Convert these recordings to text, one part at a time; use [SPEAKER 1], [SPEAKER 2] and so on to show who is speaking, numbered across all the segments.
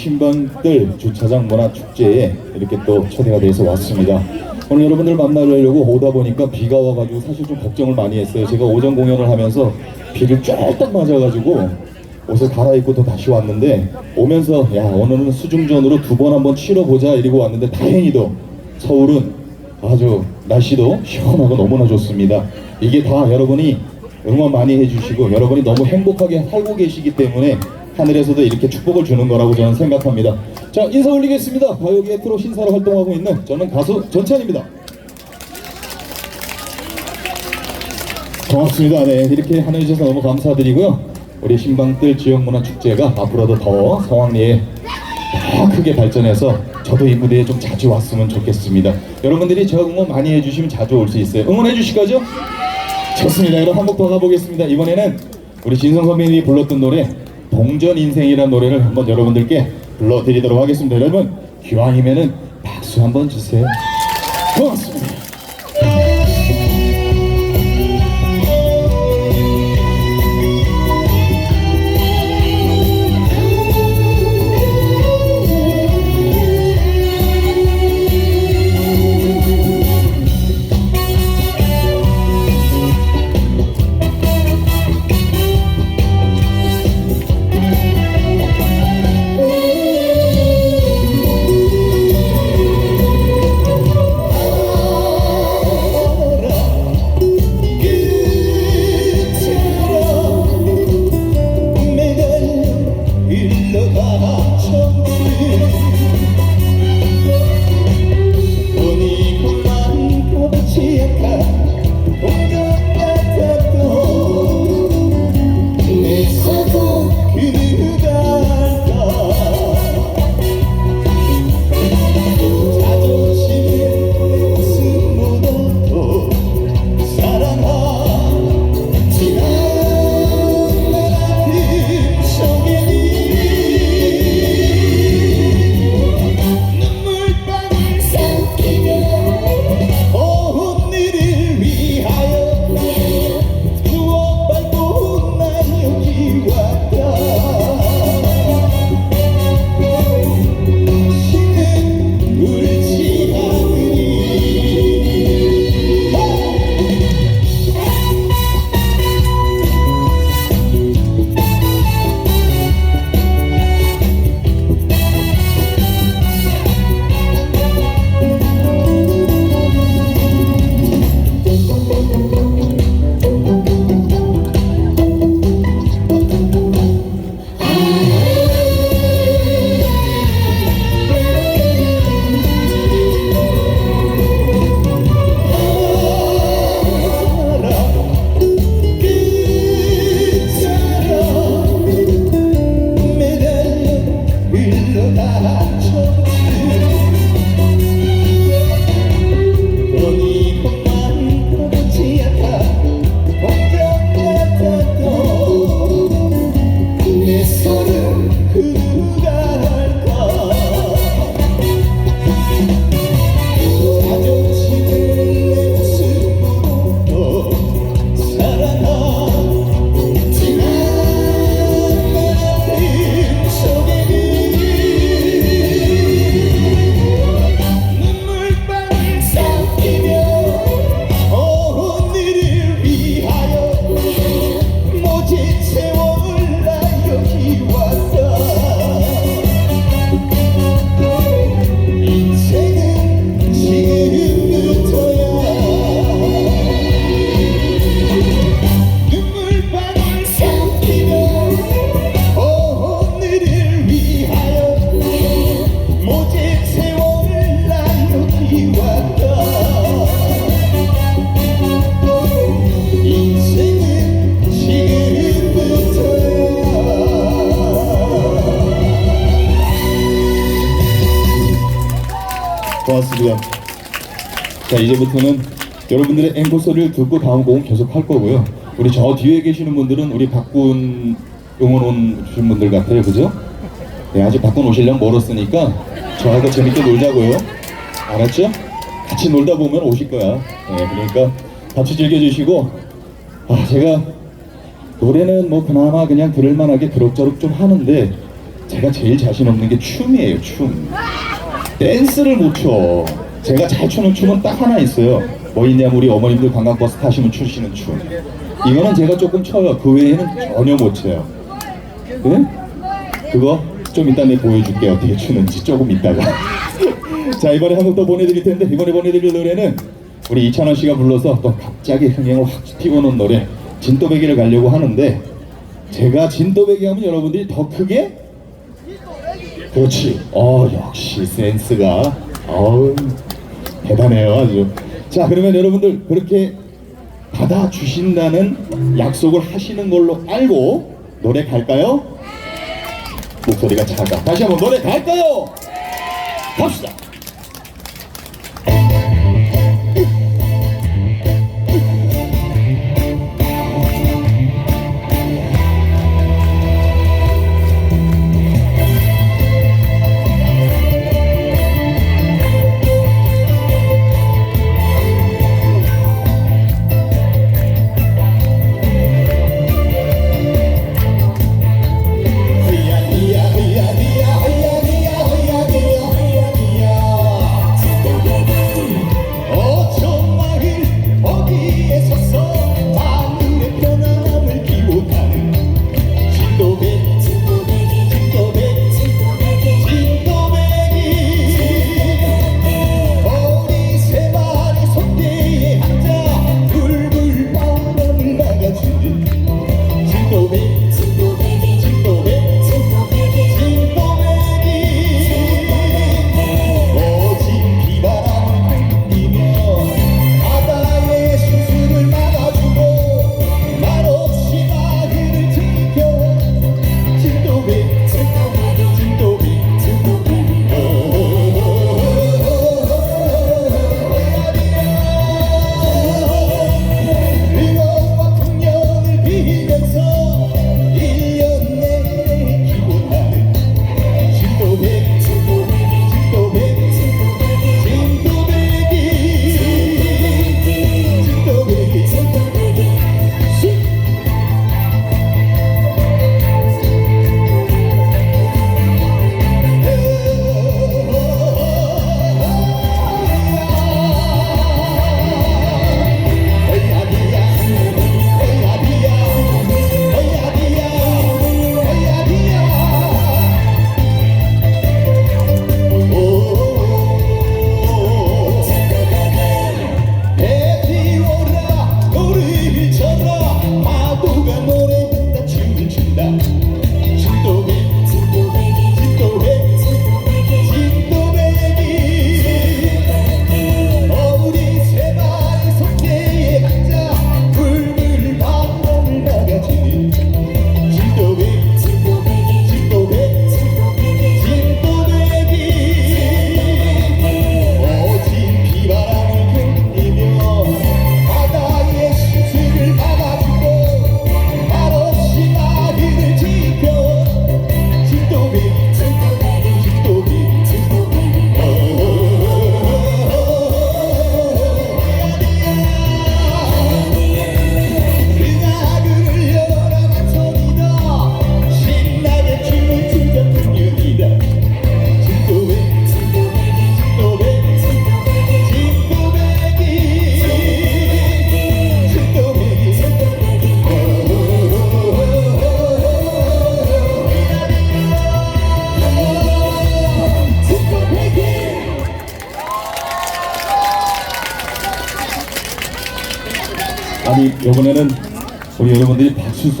[SPEAKER 1] 신방들 주차장 문화 축제에 이렇게 또 초대가 돼서 왔습니다. 오늘 여러분들 만나려고 오다 보니까 비가 와가지고 사실 좀 걱정을 많이 했어요. 제가 오전 공연을 하면서 비를 쫙딱 맞아가지고 옷을 갈아입고 또 다시 왔는데 오면서 야 오늘은 수중전으로 두 번 한번 치러보자 이러고 왔는데 다행히도 서울은 아주 날씨도 시원하고 너무나 좋습니다. 이게 다 여러분이 응원 많이 해주시고 여러분이 너무 행복하게 살고 계시기 때문에 하늘에서도 이렇게 축복을 주는 거라고 저는 생각합니다. 자 인사 올리겠습니다. 바이오기의 프로 신사로 활동하고 있는 저는 가수 전찬입니다. 고맙습니다. 네 이렇게 하내주셔서 너무 감사드리고요. 우리 신방뜰 지역문화축제가 앞으로도 더 성황리에 더 크게 발전해서 저도 이 무대에 좀 자주 왔으면 좋겠습니다. 여러분들이 저 응원 많이 해주시면 자주 올 수 있어요. 응원해 주실 거죠? 좋습니다. 여러분 한 곡 더 가보겠습니다. 이번에는 우리 진성 선배님이 불렀던 노래 동전 인생이라는 노래를 한번 여러분들께 불러드리도록 하겠습니다. 여러분 기왕이면은 박수 한번 주세요. 고맙습니다.
[SPEAKER 2] 온
[SPEAKER 1] 이제부터는 여러분들의 앵콜 소리를 듣고 다음 곡은 계속 할 거고요. 우리 저 뒤에 계시는 분들은 우리 박군 응원 오신 분들 같아요, 그죠? 네, 아직 박군 오시려면 멀었으니까 저하고 재밌게 놀자고요. 알았죠? 같이 놀다 보면 오실 거야. 네, 그러니까 같이 즐겨주시고 아 제가
[SPEAKER 2] 노래는 뭐 그나마 그냥 들을만하게 그럭저럭 좀 하는데 제가 제일 자신 없는 게 춤이에요 춤 댄스를 못 춰. 제가 잘 추는 춤은 딱 하나 있어요. 뭐 있냐면 우리 어머님들 관광버스 타시면 추시는 춤. 이거는 제가 조금 춰요. 그 외에는 전혀 못 춰요. 네? 그거 좀 이따 내 보여줄게 어떻게 추는지 조금 이따가. 자 이번에 한 곡 더 보내드릴 텐데 이번에 보내드릴 노래는 우리 이찬원 씨가 불러서 또 갑자기 흥행을 확 튀고놓은 노래 진또배기를 가려고 하는데 제가 진또배기 하면 여러분들이 더 크게? 그렇지. 어 역시 센스가. 어우 대단해요 아주 자 그러면 여러분들 그렇게 받아주신다는 약속을 하시는 걸로 알고 노래 갈까요? 목소리가 작아 다시 한번 노래 갈까요? 갑시다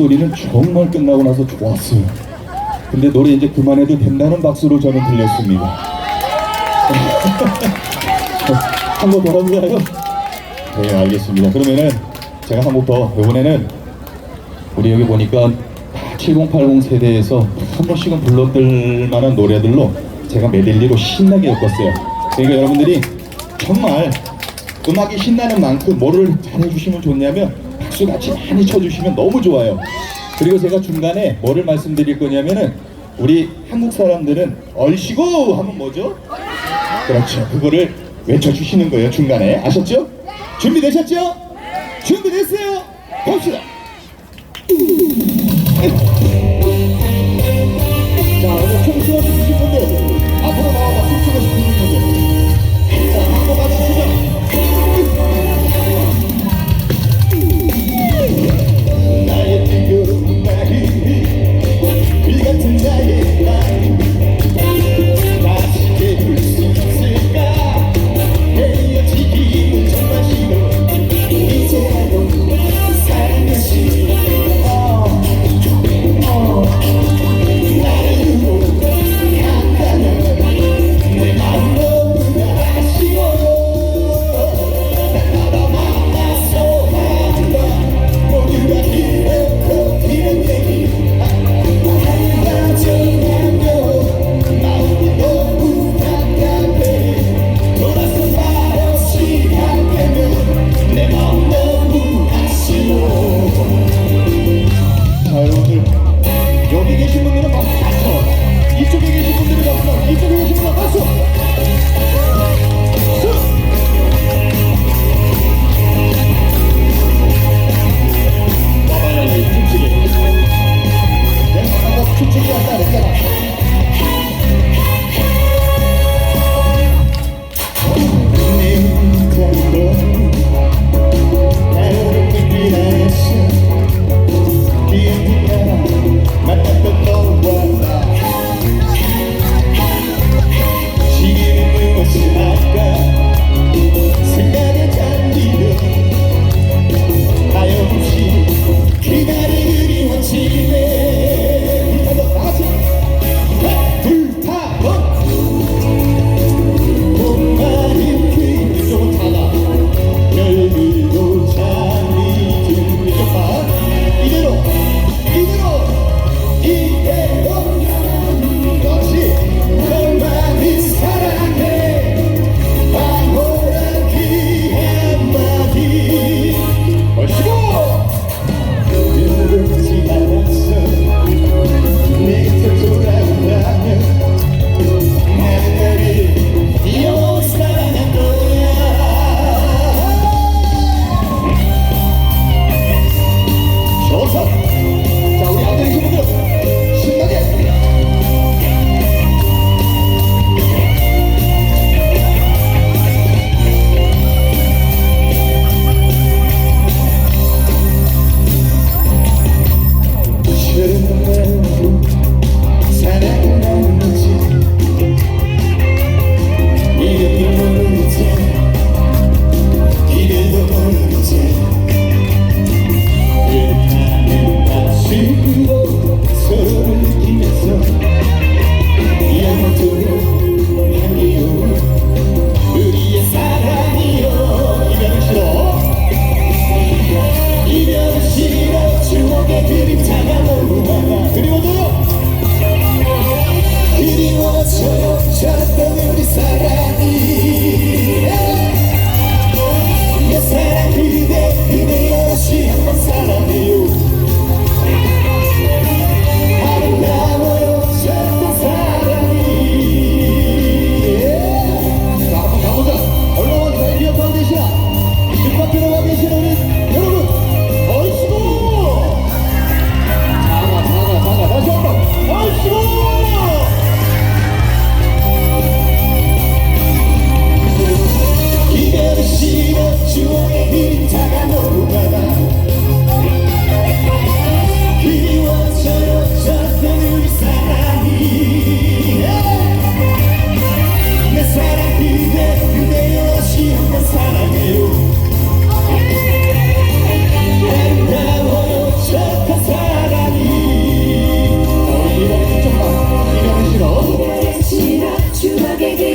[SPEAKER 2] 여러분들이 박수 소리는 정말 끝나고 나서 좋았어요. 근데 노래 이제 그만해도 된다는 박수로 저는 들렸습니다. 한 곡더 합니다요? 네 알겠습니다. 그러면은 제가 한 곡 더 이번에는 우리 여기 보니까 다7080 세대에서 한 번씩은 불러들 만한 노래들로 제가 메들리로 신나게 엮었어요. 그러니까 여러분들이 정말 음악이 신나는 만큼 뭐를 잘해주시면 좋냐면 박수 같이 많이 쳐주시면 너무 좋아요. 그리고 제가 중간에 뭐를 말씀드릴 거냐면은 우리 한국 사람들은 얼씨구 하면 뭐죠? 그렇죠. 그거를 외쳐주시는 거예요. 중간에 아셨죠? 준비되셨죠? 준비됐어요? 갑시다. 자 오늘 청소해 주신 분들 앞으로 나와봐.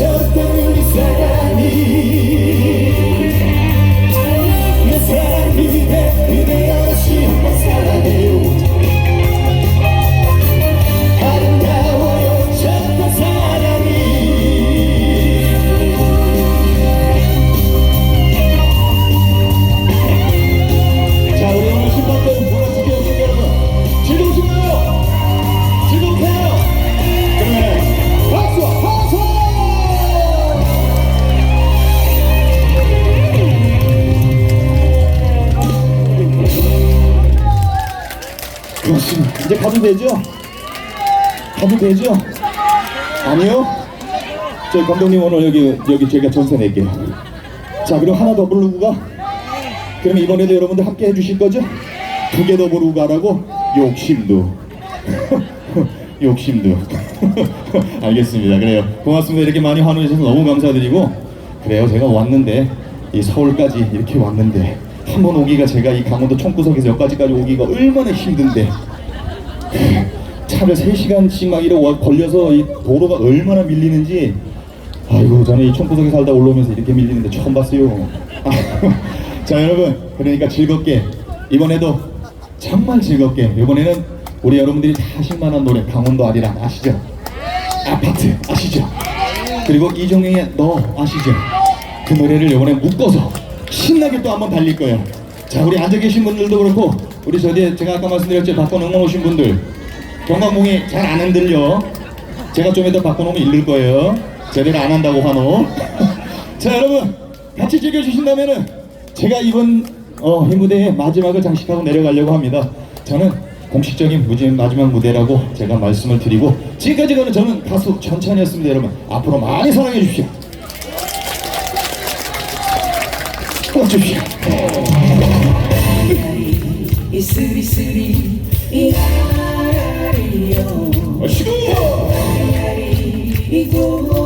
[SPEAKER 2] 멈췄다는 사랑이 내 사랑이 내 그대 없이
[SPEAKER 3] 한번
[SPEAKER 2] 살아내 가도 되죠? 가도 되죠? 아니요? 저희 감독님 오늘 여기 여기 제가 전세 낼게요. 자 그럼 하나 더 부르고 가. 그럼 이번에도 여러분들 함께 해주실 거죠? 두 개 더 부르고 가라고? 욕심도. 욕심도. 알겠습니다. 그래요. 고맙습니다. 이렇게 많이 환호해 주셔서 너무 감사드리고 그래요. 제가 왔는데 이 서울까지 이렇게 왔는데 한 번 오기가 제가 이 강원도 총구석에서 여기까지까지 오기가 얼마나 힘든데 차를 3시간씩 막 와- 걸려서 이 도로가 얼마나 밀리는지 아이고 저는 이 총구석에 살다 올라오면서 이렇게 밀리는데 처음 봤어요 자 여러분 그러니까 즐겁게 이번에도 정말 즐겁게 이번에는 우리 여러분들이 다 하실만한 노래 강원도 아리랑 아시죠? 아파트 아시죠? 그리고 이종행의 너 아시죠? 그 노래를 이번에 묶어서 신나게 또 한번 달릴 거예요. 자 우리 앉아 계신 분들도 그렇고 우리 저기 제가 아까 말씀드렸죠 바꿔 응원 오신 분들 경광봉이 잘 안 흔들려. 제가 좀 이따 바꿔놓으면 잃을 거예요. 제대로 안 한다고 환호. 자 여러분 같이 즐겨주신다면은 제가 이번 어, 이 무대의 마지막을 장식하고 내려가려고 합니다. 저는 공식적인 무진 마지막 무대라고 제가 말씀을 드리고 지금까지는 저는 가수 전찬이었습니다 여러분 앞으로 많이 사랑해 주십시오. 꺼주십시오.
[SPEAKER 4] 이스리스리 이라리요
[SPEAKER 2] 아시고
[SPEAKER 4] 이 고개로